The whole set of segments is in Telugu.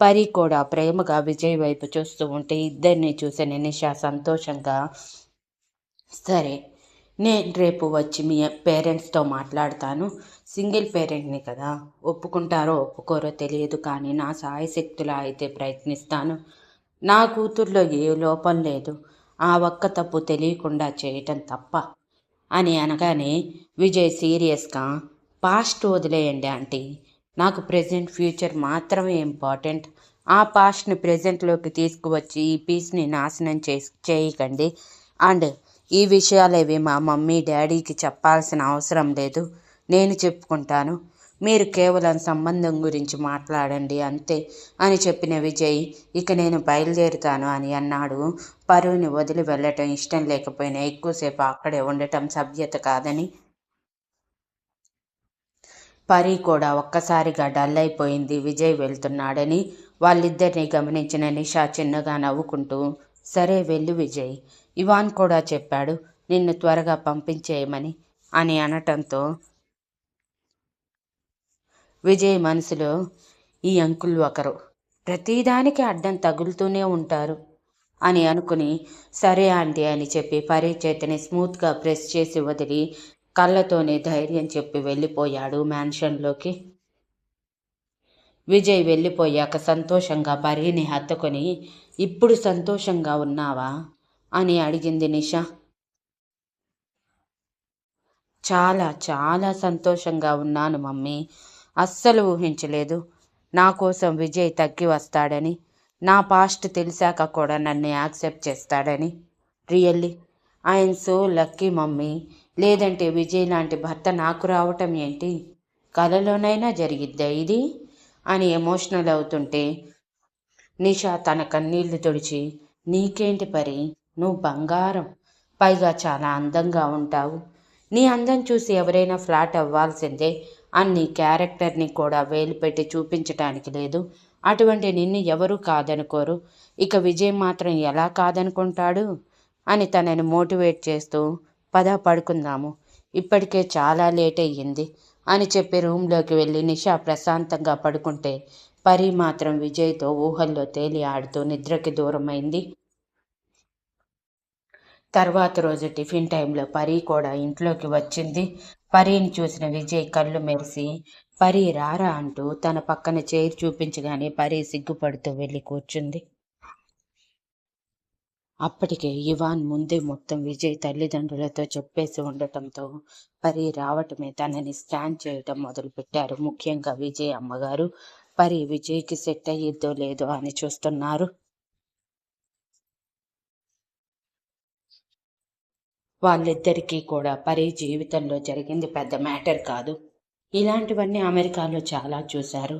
పరి కూడా ప్రేమగా విజయ్ వైపు చూస్తూ ఉంటే ఇద్దరిని చూసిన నిషా సంతోషంగా సరే నేను రేపు వచ్చి మీ పేరెంట్స్తో మాట్లాడతాను. సింగిల్ పేరెంట్ని కదా. ఒప్పుకుంటారో ఒప్పుకోరో తెలియదు కానీ నా సాయశక్తులా అయితే ప్రయత్నిస్తాను. నా కూతుర్లో ఏ లోపం లేదు. ఆ ఒక్క తప్పు తెలియకుండా చేయటం తప్ప అని అనగానే విజయ్ సీరియస్గా పాస్ట్ వదిలేయండి ఆంటీ. నాకు ప్రజెంట్ ఫ్యూచర్ మాత్రమే ఇంపార్టెంట్. ఆ పాస్ట్ని ప్రజెంట్లోకి తీసుకువచ్చి ఈ పీస్ని నాశనం చేసి చేయకండి. అండ్ ఈ విషయాలేవి మా మమ్మీ డాడీకి చెప్పాల్సిన అవసరం లేదు. నేను చెప్పుకుంటాను. మీరు కేవలం సంబంధం గురించి మాట్లాడండి అంతే అని చెప్పిన విజయ్ ఇక నేను బయలుదేరుతాను అని అన్నాడు. పరువుని వదిలి వెళ్ళటం ఇష్టం లేకపోయినా ఎక్కువసేపు అక్కడే ఉండటం సభ్యత కాదని పరి కూడా ఒక్కసారిగా డల్ అయిపోయింది విజయ్ వెళ్తున్నాడని వాళ్ళిద్దరిని గమనించిన నిషా చిన్నగా నవ్వుకుంటూ సరే వెళ్ళు విజయ్. ఇవాన్ కూడా చెప్పాడు నిన్ను త్వరగా పంపించేయమని అని అనటంతో విజయ్ మనసులో ఈ అంకుల్ ఒకరు. ప్రతిదానికి అడ్డం తగులుతూనే ఉంటారు అని అనుకుని సరే ఆంటీ అని చెప్పి పరి చేతిని స్మూత్గా ప్రెస్ చేసి వదిలి కళ్ళతోనే ధైర్యం చెప్పి వెళ్ళిపోయాడు మ్యాన్షన్లోకి. విజయ్ వెళ్ళిపోయాక సంతోషంగా పరిని హత్తుకొని ఇప్పుడు సంతోషంగా ఉన్నావా? అని అడిగింది నిషా. చాలా చాలా సంతోషంగా ఉన్నాను మమ్మీ. అస్సలు ఊహించలేదు. నా కోసం విజయ్ తగ్గి వస్తాడని నా పాస్ట్ తెలిసాక కూడా నన్ను యాక్సెప్ట్ చేస్తాడని. Really I'm so lucky mummy. లేదంటే విజయ్ లాంటి భర్త నాకు రావటం ఏంటి? కలలోనైనా జరిగిద్దా ఇది? అని ఎమోషనల్ అవుతుంటే నిషా తన కన్నీళ్ళు తుడిచి నీకేంటి పరి? నువ్వు బంగారం. పైగా చాలా అందంగా ఉంటావు. నీ అందం చూసి ఎవరైనా ఫ్లాట్ అవ్వాల్సిందే అన్ని క్యారెక్టర్ని కూడా వేలు పెట్టి చూపించటానికి లేదు. అటువంటి నిన్ను ఎవరూ కాదనుకోరు. ఇక విజయ్ మాత్రం ఎలా కాదనుకుంటాడు? అని తనని మోటివేట్ చేస్తూ పద పడుకుందాము. ఇప్పటికే చాలా లేట్ అయ్యింది అని చెప్పి రూమ్లోకి వెళ్ళి నిషా ప్రశాంతంగా పడుకుంటే పరి మాత్రం విజయ్తో ఊహల్లో తేలి ఆడుతూ నిద్రకి దూరమైంది. తర్వాత రోజు టిఫిన్ టైంలో పరి కూడా ఇంట్లోకి వచ్చింది. పరీని చూసిన విజయ్ కళ్ళు మెరిసి పరి రారా అంటూ తన పక్కన చైర్ చూపించగానే పరి సిగ్గుపడుతూ వెళ్ళి కూర్చుంది. అప్పటికే ఇవాన్ ముందే మొత్తం విజయ్ తల్లిదండ్రులతో చెప్పేసి ఉండటంతో పరి రావటమే తనని స్కాన్ చేయటం మొదలుపెట్టారు. ముఖ్యంగా విజయ్ అమ్మగారు పరి విజయ్కి సెట్ అయ్యిద్దో లేదో అని చూస్తున్నారు. వాళ్ళిద్దరికీ కూడా పరి జీవితంలో జరిగింది పెద్ద మ్యాటర్ కాదు. ఇలాంటివన్నీ అమెరికాలో చాలా చూశారు.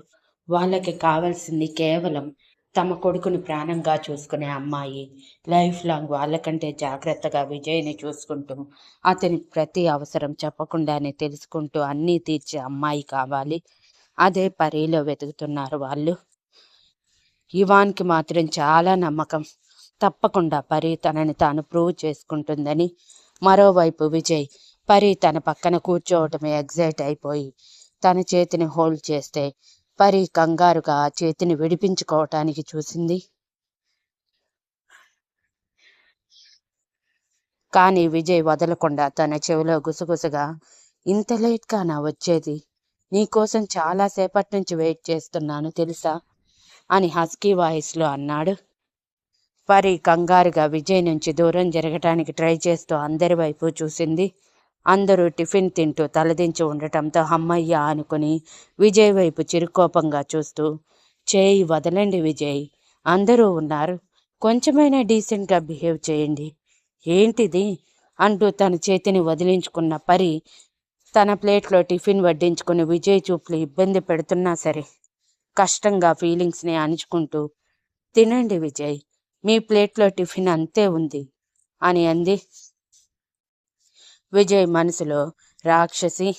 వాళ్ళకి కావాల్సింది కేవలం తమ కొడుకుని ప్రాణంగా చూసుకునే అమ్మాయి లైఫ్ లాంగ్ వాళ్ళకంటే జాగ్రత్తగా విజయ్ని చూసుకుంటూ అతని ప్రతి అవసరం చెప్పకుండానే తెలుసుకుంటూ అన్నీ తీర్చే అమ్మాయి కావాలి. అదే పరీలో వెతుకుతున్నారు వాళ్ళు. ఇవాన్కి మాత్రం చాలా నమ్మకం. తప్పకుండా పరి తనని తాను ప్రూవ్ చేసుకుంటుందని. మరోవైపు విజయ్ పరి తన పక్కన కూర్చోవటమే ఎగ్జైట్ అయిపోయి తన చేతిని హోల్డ్ చేస్తే పరి కంగారుగా చేతిని విడిపించుకోవటానికి చూసింది. కానీ విజయ్ వదలకుండా తన చెవిలో గుసగుసగా ఇంత లేట్గా నా వచ్చేది? నీకోసం చాలాసేపటి నుంచి వెయిట్ చేస్తున్నాను తెలుసా? అని హస్కీ వాయిస్లో అన్నాడు. పరి కంగారుగా విజయ్ నుంచి దూరం జరగటానికి ట్రై చేస్తూ అందరి వైపు చూసింది. అందరూ టిఫిన్ తింటూ తలదించి ఉండటంతో అమ్మయ్య అనుకుని విజయ్ వైపు చిరుకోపంగా చూస్తూ చేయి వదలండి విజయ్ అందరూ ఉన్నారు కొంచెమైనా డీసెంట్గా బిహేవ్ చేయండి. ఏంటిది? అంటూ తన చేతిని వదిలించుకున్న పరి తన ప్లేట్లో టిఫిన్ వడ్డించుకుని విజయ్ చూపులు ఇబ్బంది పెడుతున్నా సరే కష్టంగా ఫీలింగ్స్ని అణుచుకుంటూ తినండి విజయ్ మీ ప్లేట్లో టిఫిన్ అంతే ఉంది అని అంది. విజయ్ మనసులో రాక్షసి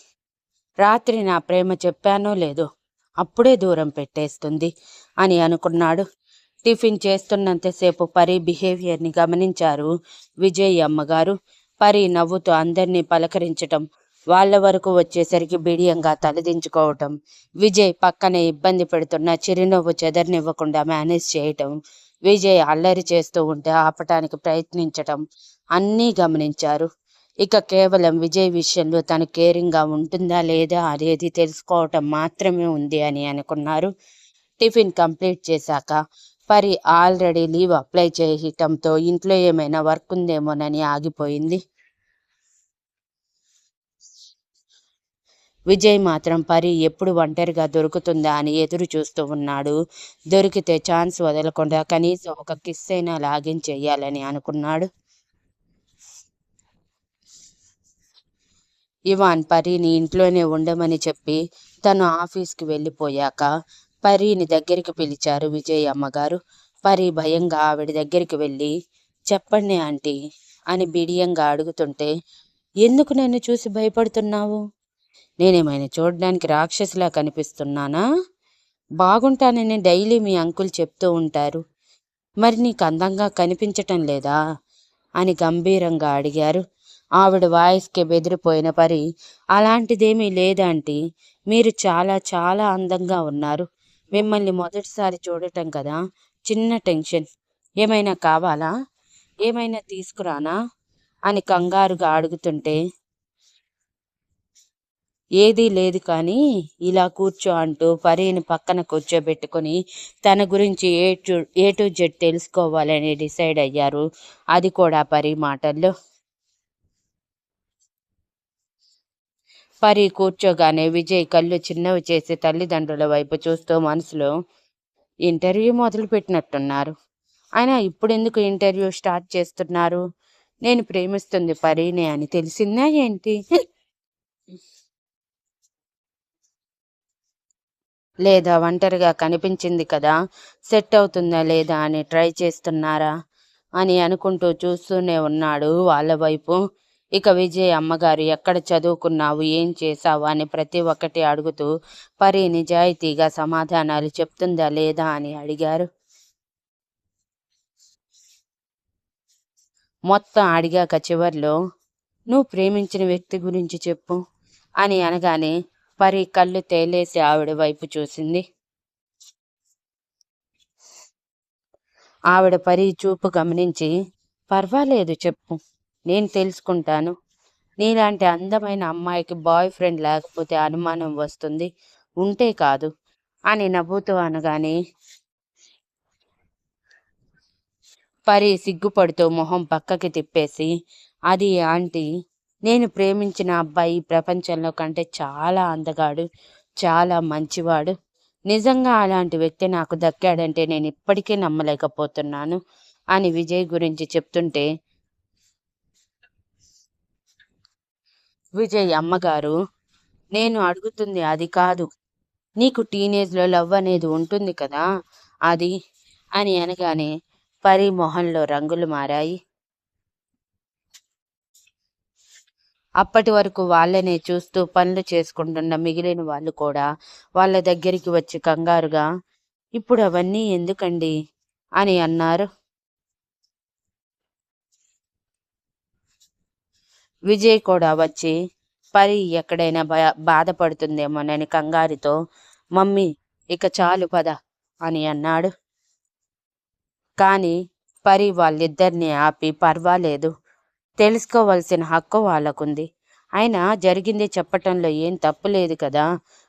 రాత్రి నా ప్రేమ చెప్పానో లేదో అప్పుడే దూరం పెట్టేస్తుంది అని అనుకున్నాడు. టిఫిన్ చేస్తున్నంతసేపు పరి బిహేవియర్ని గమనించారు విజయ్ అమ్మగారు. పరి నవ్వుతూ అందరినీ పలకరించటం వాళ్ళ వరకు వచ్చేసరికి బిడియంగా తలదించుకోవటం విజయ్ పక్కనే ఇబ్బంది పెడుతున్న చిరునవ్వు చెదరనివ్వకుండా మేనేజ్ చేయటం విజయ్ అల్లరి చేస్తూ ఉంటే ఆపటానికి ప్రయత్నించటం అన్నీ గమనించారు. ఇక కేవలం విజయ్ విషయంలో తను కేరింగ్గా ఉంటుందా లేదా అనేది తెలుసుకోవటం మాత్రమే ఉంది అని అనుకున్నారు. టిఫిన్ కంప్లీట్ చేశాక పరి ఆల్రెడీ లీవ్ అప్లై చేయటంతో ఇంట్లో ఏమైనా వర్క్ ఉందేమోనని ఆగిపోయింది. విజయ్ మాత్రం పరి ఎప్పుడు ఒంటరిగా దొరుకుతుందా అని ఎదురు చూస్తూ ఉన్నాడు. దొరికితే ఛాన్స్ వదలకుండా కనీసం ఒక కిస్ అయినా లాగిన్ చేయాలని అనుకున్నాడు. ఇవాన్ పరీని ఇంట్లోనే ఉండమని చెప్పి తను ఆఫీస్కి వెళ్ళిపోయాక పరీని దగ్గరికి పిలిచారు విజయ్ అమ్మగారు. పరి భయంగా ఆవిడ దగ్గరికి వెళ్ళి చెప్పండి ఆంటీ అని బిడియంగా అడుగుతుంటే ఎందుకు నన్ను చూసి భయపడుతున్నావు? నేనేమైనా చూడడానికి రాక్షసులా కనిపిస్తున్నానా? బాగుంటానని డైలీ మీ అంకుల్ చెప్తూ ఉంటారు. మరి నీకు అందంగా కనిపించటం లేదా? అని గంభీరంగా అడిగారు. ఆవిడ వాయిస్కి బెదిరిపోయిన పరి అలాంటిదేమీ లేదంటీ మీరు చాలా చాలా అందంగా ఉన్నారు. మిమ్మల్ని మొదటిసారి చూడటం కదా. చిన్న టెన్షన్. ఏమైనా కావాలా? ఏమైనా తీసుకురానా? అని కంగారుగా అడుగుతుంటే ఏదీ లేదు కానీ ఇలా కూర్చో అంటూ పరీని పక్కన కూర్చోబెట్టుకొని తన గురించి A to A to Z తెలుసుకోవాలని డిసైడ్ అయ్యారు. అది కూడా పరి మాటల్లో. పరి కూర్చోగానే విజయ్ కళ్ళు చిన్నవి చేసి తల్లిదండ్రుల వైపు చూస్తూ మనసులో ఇంటర్వ్యూ మొదలుపెట్టినట్టున్నారు. అయినా ఆయన ఇప్పుడెందుకు ఇంటర్వ్యూ స్టార్ట్ చేస్తున్నారు? నేను ప్రేమిస్తుంది పరీనే అని తెలిసిందా ఏంటి? లేదా ఒంటరిగా కనిపించింది కదా సెట్ అవుతుందా లేదా అని ట్రై చేస్తున్నారా? అని అనుకుంటూ చూస్తూనే ఉన్నాడు వాళ్ళ వైపు. ఇక విజయ్ అమ్మగారు ఎక్కడ చదువుకున్నావు? ఏం చేశావు? అని ప్రతి ఒక్కటి అడుగుతూ పరి నిజాయితీగా సమాధానాలు చెప్తుందా లేదా అని అడిగారు. మొత్తం అడిగాక చివర్లో నువ్వు ప్రేమించిన వ్యక్తి గురించి చెప్పు అని అనగానే పరి కళ్ళు తేలేసి ఆవిడ వైపు చూసింది. ఆవిడ పరి చూపు గమనించి పర్వాలేదు చెప్పు. నేను తెలుసుకుంటాను. నీలాంటి అందమైన అమ్మాయికి బాయ్ ఫ్రెండ్ లేకపోతే అనుమానం వస్తుంది. ఉంటే కాదు అని నవ్వుతూ అనగానే పరి సిగ్గుపడుతూ మొహం పక్కకి తిప్పేసి అది ఆంటీ నేను ప్రేమించిన అబ్బాయి ప్రపంచంలో కంటే చాలా అందగాడు చాలా మంచివాడు. నిజంగా అలాంటి వ్యక్తి నాకు దక్కాడంటే నేను ఇప్పటికీ నమ్మలేకపోతున్నాను అని విజయ్ గురించి చెప్తుంటే విజయ్ అమ్మగారు నేను అడుగుతుంది అది కాదు. నీకు టీనేజ్లో లవ్ అనేది ఉంటుంది కదా? అది? అని అనగానే పరి మొహంలో రంగులు మారాయి. అప్పటి వరకు వాళ్ళనే చూస్తూ పనులు చేసుకుంటున్న మిగిలిన వాళ్ళు కూడా వాళ్ళ దగ్గరికి వచ్చి కంగారుగా ఇప్పుడు అవన్నీ ఎందుకండి? అని అన్నారు. విజయ్ కూడా వచ్చి పరి ఎక్కడైనా బాధపడుతుందేమోనని కంగారుతో మమ్మీ ఇక చాలు పద అని అన్నాడు. కానీ పరి వాళ్ళిద్దరిని ఆపి పర్వాలేదు తెలుసుకోవాల్సిన హక్కు వాళ్ళకుంది. అయినా జరిగింది చెప్పటంలో ఏం తప్పులేదు కదా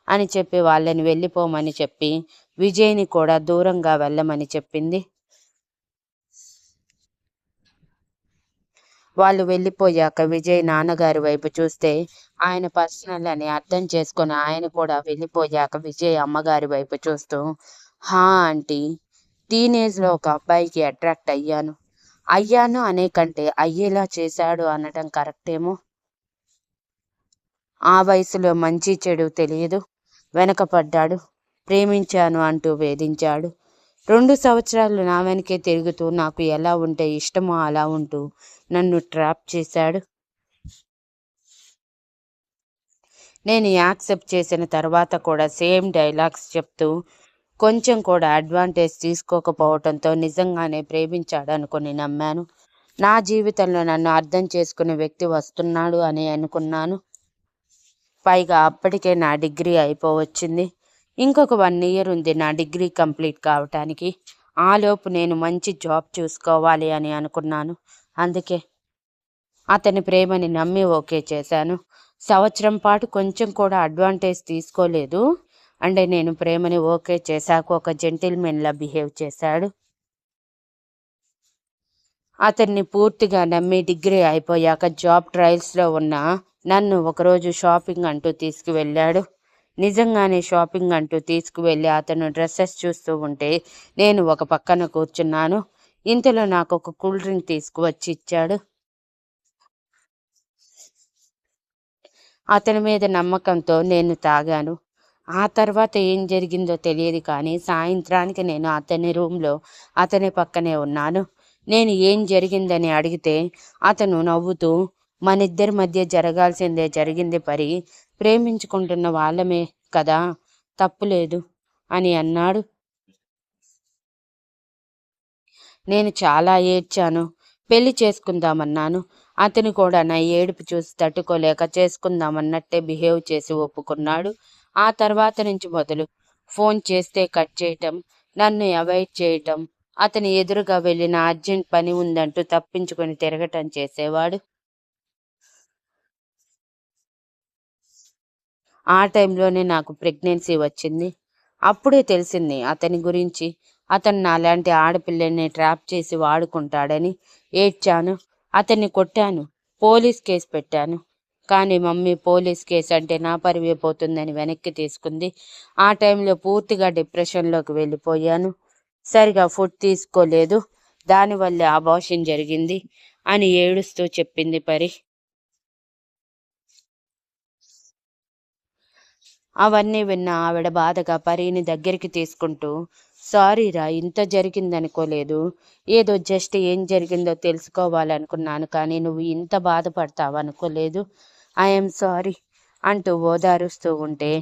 అని చెప్పి వాళ్ళని వెళ్ళిపోమని చెప్పి విజయ్ని కూడా దూరంగా వెళ్ళమని చెప్పింది. వాళ్ళు వెళ్ళిపోయాక విజయ్ నాన్నగారి వైపు చూస్తే ఆయన పర్సనల్ అని అర్థం చేసుకుని ఆయన కూడా వెళ్ళిపోయాక విజయ్ అమ్మగారి వైపు చూస్తూ హా ఆంటీ టీనేజ్లో ఒక అబ్బాయికి అట్రాక్ట్ అయ్యాను. అయ్యాను అనే కంటే అయ్యేలా చేశాడు అనటం కరెక్టేమో? ఆ వయసులో మంచి చెడు తెలియదు. వెనకపడ్డాడు. ప్రేమించాను అంటూ వేధించాడు. రెండు సంవత్సరాలు నా వెనకే తిరుగుతూ నాకు ఎలా ఉంటే ఇష్టమో అలా ఉంటూ నన్ను ట్రాప్ చేశాడు. నేను యాక్సెప్ట్ చేసిన తర్వాత కూడా సేమ్ డైలాగ్స్ చెప్తూ కొంచెం కూడా అడ్వాంటేజ్ తీసుకోకపోవడంతో నిజంగానే ప్రేమించాడనుకుని నమ్మాను. నా జీవితంలో నన్ను అర్థం చేసుకునే వ్యక్తి వస్తున్నాడు అని అనుకున్నాను. పైగా అప్పటికే నా డిగ్రీ అయిపోవచ్చింది. ఇంకొక వన్ ఇయర్ ఉంది నా డిగ్రీ కంప్లీట్ కావటానికి. ఆలోపు నేను మంచి జాబ్ చూసుకోవాలి అని అనుకున్నాను. అందుకే అతని ప్రేమని నమ్మి ఓకే చేశాను. సంవత్సరం పాటు కొంచెం కూడా అడ్వాంటేజ్ తీసుకోలేదు. అంటే నేను ప్రేమని ఓకే చేశాక ఒక జెంటిల్మెన్లా బిహేవ్ చేశాడు. అతన్ని పూర్తిగా నమ్మి డిగ్రీ అయిపోయాక జాబ్ ట్రయల్స్లో ఉన్న నన్ను ఒకరోజు షాపింగ్ అంటూ తీసుకువెళ్ళాడు. నిజంగానే షాపింగ్ అంటూ తీసుకువెళ్ళి అతను డ్రెస్సెస్ చూస్తూ ఉంటే నేను ఒక పక్కన కూర్చున్నాను. ఇంతలో నాకు ఒక కూల్ డ్రింక్ తీసుకువచ్చి ఇచ్చాడు. అతని మీద నమ్మకంతో నేను తాగాను. ఆ తర్వాత ఏం జరిగిందో తెలియదు కానీ సాయంత్రానికి నేను అతని రూమ్లో అతని పక్కనే ఉన్నాను. నేను ఏం జరిగిందని అడిగితే అతను నవ్వుతూ మన ఇద్దరి మధ్య జరగాల్సిందే జరిగింది పరి. ప్రేమించుకుంటున్న వాళ్ళమే కదా. తప్పులేదు అని అన్నాడు. నేను చాలా ఏడ్చాను. పెళ్ళి చేసుకుందామన్నాను. అతను కూడా నా ఏడుపు చూసి తట్టుకోలేక చేసుకుందామన్నట్టే బిహేవ్ చేసి ఒప్పుకున్నాడు. ఆ తర్వాత నుంచి మొదలు ఫోన్ చేస్తే కట్ చేయటం నన్ను అవాయిడ్ చేయటం అతని ఎదురుగా వెళ్ళిన అర్జెంట్ పని ఉందంటూ తప్పించుకొని తిరగటం చేసేవాడు. ఆ టైంలోనే నాకు ప్రెగ్నెన్సీ వచ్చింది. అప్పుడే తెలిసింది అతని గురించి. అతను నాలాంటి ఆడపిల్లని ట్రాప్ చేసి వాడుకుంటాడని ఏడ్చాను. అతన్ని కొట్టాను. పోలీస్ కేసు పెట్టాను. కానీ మమ్మీ పోలీస్ కేసు అంటే నా పరివే పోతుందని వెనక్కి తీసుకుంది. ఆ టైంలో పూర్తిగా డిప్రెషన్లోకి వెళ్ళిపోయాను. సరిగా ఫుడ్ తీసుకోలేదు. దానివల్లే అబార్షన్ జరిగింది అని ఏడుస్తూ చెప్పింది పరి. అవన్నీ విన్న ఆవిడ బాధగా పరీని దగ్గరికి తీసుకుంటూ సారీరా ఇంత జరిగిందనుకోలేదు. ఏదో జస్ట్ ఏం జరిగిందో తెలుసుకోవాలనుకున్నాను కానీ నువ్వు ఇంత బాధపడతావు అనుకోలేదు ఐఎమ్ సారీ అంటూ ఓదారుస్తూ ఉంటే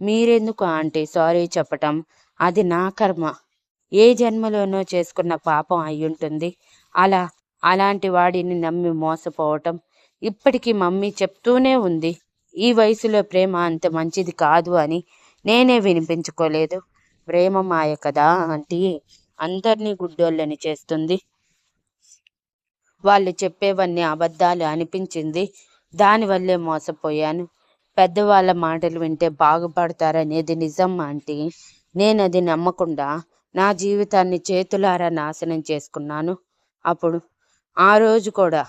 మీరెందుకు ఆంటీ సారీ చెప్పటం? అది నా కర్మ. ఏ జన్మలోనో చేసుకున్న పాపం అయ్యుంటుంది. అలా అలాంటి వాడిని నమ్మి మోసపోవటం ఇప్పటికీ మమ్మీ చెప్తూనే ఉంది. ఈ వయసులో ప్రేమ అంత మంచిది కాదు అని నేనే వినిపించుకోలేదు. ప్రేమ మాయ కదా ఆంటీ. అందరినీ గుడ్డోళ్ళని చేస్తుంది. వాళ్ళు చెప్పేవన్నీ అబద్ధాలు అనిపించింది. దానివల్లే మోసపోయాను. పెద్దవాళ్ళ మాటలు వింటే బాగుపడతారనేది నిజం ఆంటీ. నేను అది నమ్మకుండా నా జీవితాన్ని చేతులారా నాశనం చేసుకున్నాను. అప్పుడు ఆ రోజు కూడా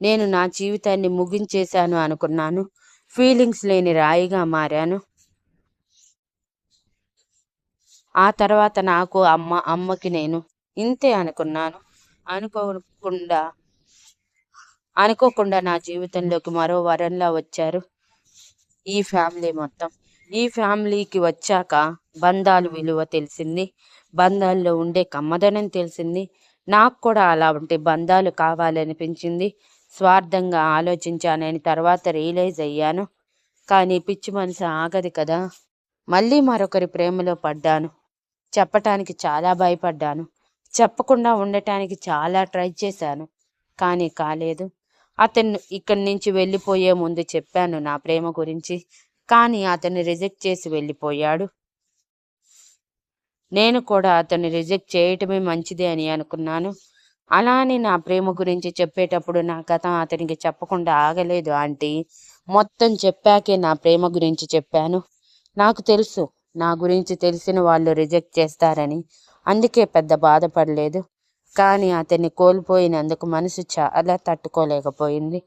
నేను నా జీవితాన్ని ముగించేశాను అనుకున్నాను. ఫీలింగ్స్ లేని రాయిగా మారాను. ఆ తర్వాత నాకు అమ్మ అమ్మకి నేను ఇంతే అనుకున్నాను. అనుకోకుండా అనుకోకుండా నా జీవితంలోకి మరో వరంలా వచ్చారు ఈ ఫ్యామిలీ మొత్తం. ఈ ఫ్యామిలీకి వచ్చాక బంధాలు విలువ తెలిసింది. బంధాల్లో ఉండే కమ్మదనం తెలిసింది. నాకు కూడా అలాంటి బంధాలు కావాలనిపించింది. స్వార్థంగా ఆలోచించానని తర్వాత రియలైజ్ అయ్యాను. కానీ పిచ్చి మనసు ఆగదు కదా. మళ్ళీ మరొకరి ప్రేమలో పడ్డాను. చెప్పటానికి చాలా భయపడ్డాను. చెప్పకుండా ఉండటానికి చాలా ట్రై చేశాను. కానీ కాలేదు. అతను ఇక్కడి నుంచి వెళ్ళిపోయే ముందు చెప్పాను నా ప్రేమ గురించి. కానీ అతన్ని రిజెక్ట్ చేసి వెళ్ళిపోయాడు. నేను కూడా అతన్ని రిజెక్ట్ చేయటమే మంచిది అని అనుకున్నాను. అలా అని నా ప్రేమ గురించి చెప్పేటప్పుడు నా కథ అతనికి చెప్పకుండా ఆగలేదు ఆంటీ. మొత్తం చెప్పాకే నా ప్రేమ గురించి చెప్పాను. నాకు తెలుసు నా గురించి తెలిసిన వాళ్ళు రిజెక్ట్ చేస్తారని. అందుకే పెద్ద బాధపడలేదు. కానీ అతన్ని కోల్పోయినందుకు మనసు చాలా తట్టుకోలేకపోయింది.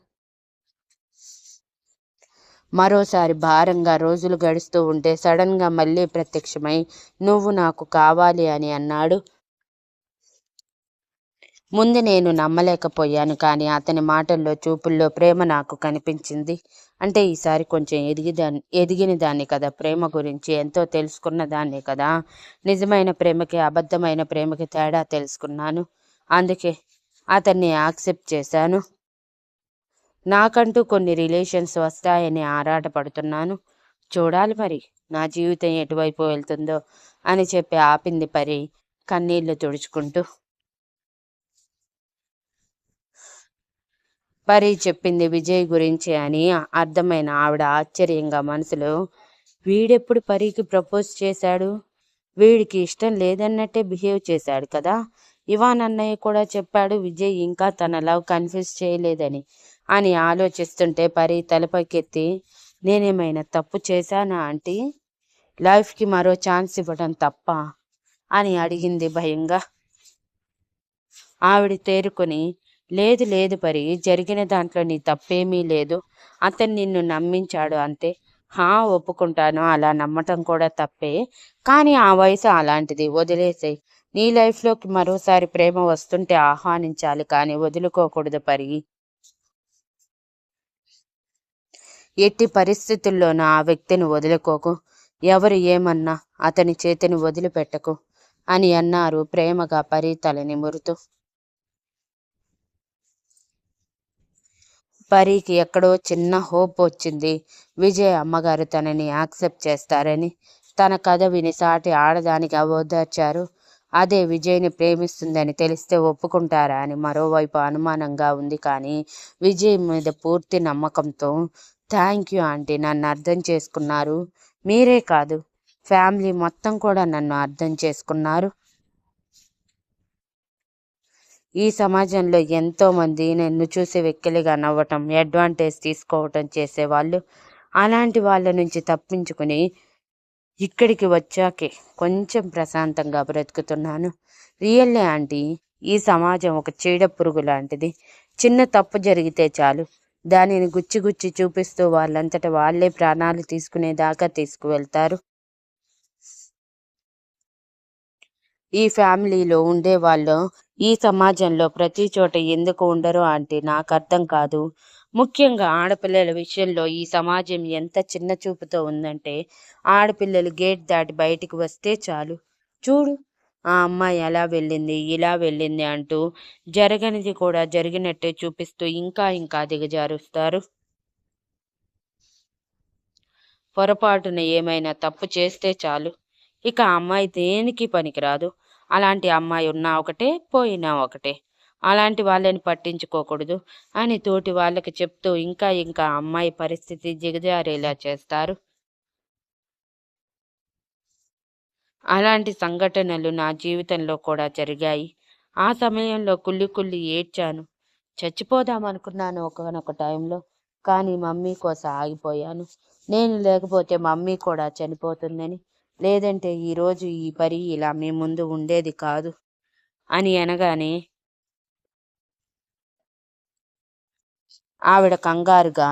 మరోసారి భారంగా రోజులు గడుస్తూ ఉంటే సడన్గా మళ్ళీ ప్రత్యక్షమై నువ్వు నాకు కావాలి అని అన్నాడు. ముందు నేను నమ్మలేకపోయాను కానీ అతని మాటల్లో చూపుల్లో ప్రేమ నాకు కనిపించింది. అంటే ఈసారి కొంచెం ఎదిగిదాన్ని ఎదిగిన దాన్ని కదా ప్రేమ గురించి ఎంతో తెలుసుకున్న దాన్ని కదా. నిజమైన ప్రేమకి అబద్ధమైన ప్రేమకి తేడా తెలుసుకున్నాను. అందుకే అతన్ని యాక్సెప్ట్ చేశాను. నాకంటూ కొన్ని రిలేషన్స్ వస్తాయని ఆరాటపడుతున్నాను. చూడాలి మరి నా జీవితం ఎటువైపు వెళ్తుందో అని చెప్పి ఆపింది పరి కన్నీళ్ళు తుడుచుకుంటూ. పరి చెప్పింది విజయ్ గురించి అని అర్థమైన ఆవిడ ఆశ్చర్యంగా మనసులో వీడెప్పుడు పరికి ప్రపోజ్ చేశాడు? వీడికి ఇష్టం లేదన్నట్టే బిహేవ్ చేశాడు కదా? ఇవాన్ అన్నయ్య కూడా చెప్పాడు విజయ్ ఇంకా తన లవ్ కన్ఫ్యూజ్ చేయలేదని అని ఆలోచిస్తుంటే పరి తలపైకెత్తి నేనేమైనా తప్పు చేశానా ఆంటీ? లైఫ్కి మరో ఛాన్స్ ఇవ్వడం తప్ప అని అడిగింది భయంగా. ఆవిడ తేరుకొని లేదు లేదు పరి జరిగిన దాంట్లో నీ తప్పేమీ లేదు. అతను నిన్ను నమ్మించాడు అంతే. హా ఒప్పుకుంటాను అలా నమ్మటం కూడా తప్పే. కానీ ఆ వయసు అలాంటిది వదిలేసే నీ లైఫ్లోకి మరోసారి ప్రేమ వస్తుంటే ఆహ్వానించాలి కానీ వదులుకోకూడదు పరి. ఎట్టి పరిస్థితుల్లోనూ ఆ వ్యక్తిని వదులుకోకు. ఎవరు ఏమన్నా అతని చేతిని వదిలిపెట్టకు అని అన్నారు ప్రేమగా పరి తల నిమురుతూ పరీకి ఎక్కడో చిన్న హోప్ వచ్చింది. విజయ్ అమ్మగారు తనని యాక్సెప్ట్ చేస్తారని తన కథ విని సాటి ఆడదానికి అవోదార్చారు అదే విజయ్ని ప్రేమిస్తుందని తెలిస్తే ఒప్పుకుంటారా అని మరోవైపు అనుమానంగా ఉంది. కానీ విజయ్ మీద పూర్తి నమ్మకంతో థ్యాంక్ యూ ఆంటీ నన్ను అర్థం చేసుకున్నారు. మీరే కాదు ఫ్యామిలీ మొత్తం కూడా నన్ను అర్థం చేసుకున్నారు. ఈ సమాజంలో ఎంతోమంది నన్ను చూసి వెక్కిలిగా నవ్వటం అడ్వాంటేజ్ తీసుకోవటం చేసేవాళ్ళు. అలాంటి వాళ్ళ నుంచి తప్పించుకుని ఇక్కడికి వచ్చాకే కొంచెం ప్రశాంతంగా బ్రతుకుతున్నాను. రియల్లే ఆంటీ ఈ సమాజం ఒక చీడ పురుగు లాంటిది. చిన్న తప్పు జరిగితే చాలు. దానిని గుచ్చి గుచ్చి చూపిస్తూ వాళ్ళంతట వాళ్ళే ప్రాణాలు తీసుకునేదాకా తీసుకువెళ్తారు. ఈ ఫ్యామిలీలో ఉండే వాళ్ళు ఈ సమాజంలో ప్రతి చోట ఎందుకు ఉండరు అంటే నాకు అర్థం కాదు. ముఖ్యంగా ఆడపిల్లల విషయంలో ఈ సమాజం ఎంత చిన్న చూపుతో ఉందంటే ఆడపిల్లలు గేట్ దాటి బయటికి వస్తే చాలు. చూడు ఆ అమ్మాయి ఎలా వెళ్ళింది ఇలా వెళ్ళింది అంటూ జరగనిది కూడా జరిగినట్టే చూపిస్తూ ఇంకా ఇంకా దిగజారుస్తారు. పొరపాటున ఏమైనా తప్పు చేస్తే చాలు. ఇక అమ్మాయి దేనికి పనికిరాదు? అలాంటి అమ్మాయి ఉన్నా ఒకటే పోయినా ఒకటే. అలాంటి వాళ్ళని పట్టించుకోకూడదు అని తోటి వాళ్ళకి చెప్తూ ఇంకా ఇంకా అమ్మాయి పరిస్థితి దిగజారేలా చేస్తారు. అలాంటి సంఘటనలు నా జీవితంలో కూడా జరిగాయి. ఆ సమయంలో కుళ్ళి కుళ్ళి ఏడ్చాను. చచ్చిపోదామనుకున్నాను ఒకనొక టైంలో కానీ మమ్మీ కోసం ఆగిపోయాను. నేను లేకపోతే మమ్మీ కూడా చనిపోతుందని లేదంటే ఈరోజు ఈ పరి ఇలా మీ ముందు ఉండేది కాదు అని అనగానే ఆవిడ కంగారుగా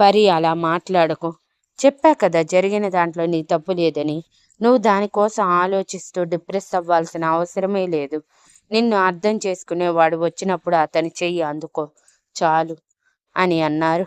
పరి అలా మాట్లాడకు. చెప్పా కదా జరిగిన దాంట్లో నీ తప్పు లేదని. నువ్వు దానికోసం ఆలోచిస్తూ డిప్రెస్ అవ్వాల్సిన అవసరమే లేదు. నిన్ను అర్థం చేసుకునేవాడు వచ్చినప్పుడు అతని చెయ్యి అందుకో చాలు అని అన్నారు.